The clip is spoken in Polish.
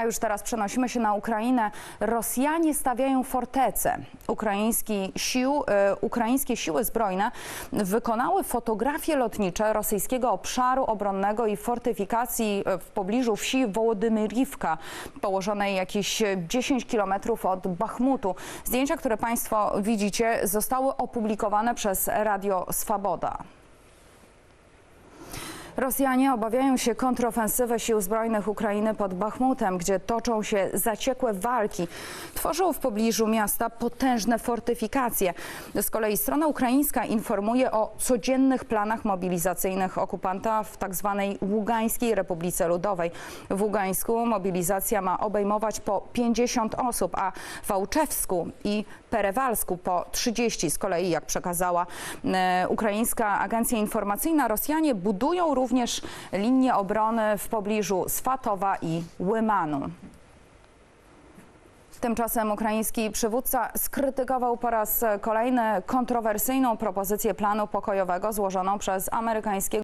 A już teraz przenosimy się na Ukrainę. Rosjanie stawiają fortece. Ukraiński sił, e, ukraińskie siły zbrojne wykonały fotografie lotnicze rosyjskiego obszaru obronnego i fortyfikacji e, w pobliżu wsi Wołodymyrivka, położonej jakieś 10 kilometrów od Bachmutu. Zdjęcia, które Państwo widzicie, zostały opublikowane przez Radio Swaboda. Rosjanie obawiają się kontrofensywy sił zbrojnych Ukrainy pod Bachmutem, gdzie toczą się zaciekłe walki. Tworzą w pobliżu miasta potężne fortyfikacje. Z kolei strona ukraińska informuje o codziennych planach mobilizacyjnych okupanta w tzw. Ługańskiej Republice Ludowej. W Ługańsku mobilizacja ma obejmować po 50 osób, a w Ałczewsku i Perewalsku po 30. Z kolei, jak przekazała e, ukraińska agencja informacyjna, Rosjanie budują również linię obrony w pobliżu Swatowa i Łymanu. Tymczasem ukraiński przywódca skrytykował po raz kolejny kontrowersyjną propozycję planu pokojowego złożoną przez amerykańskiego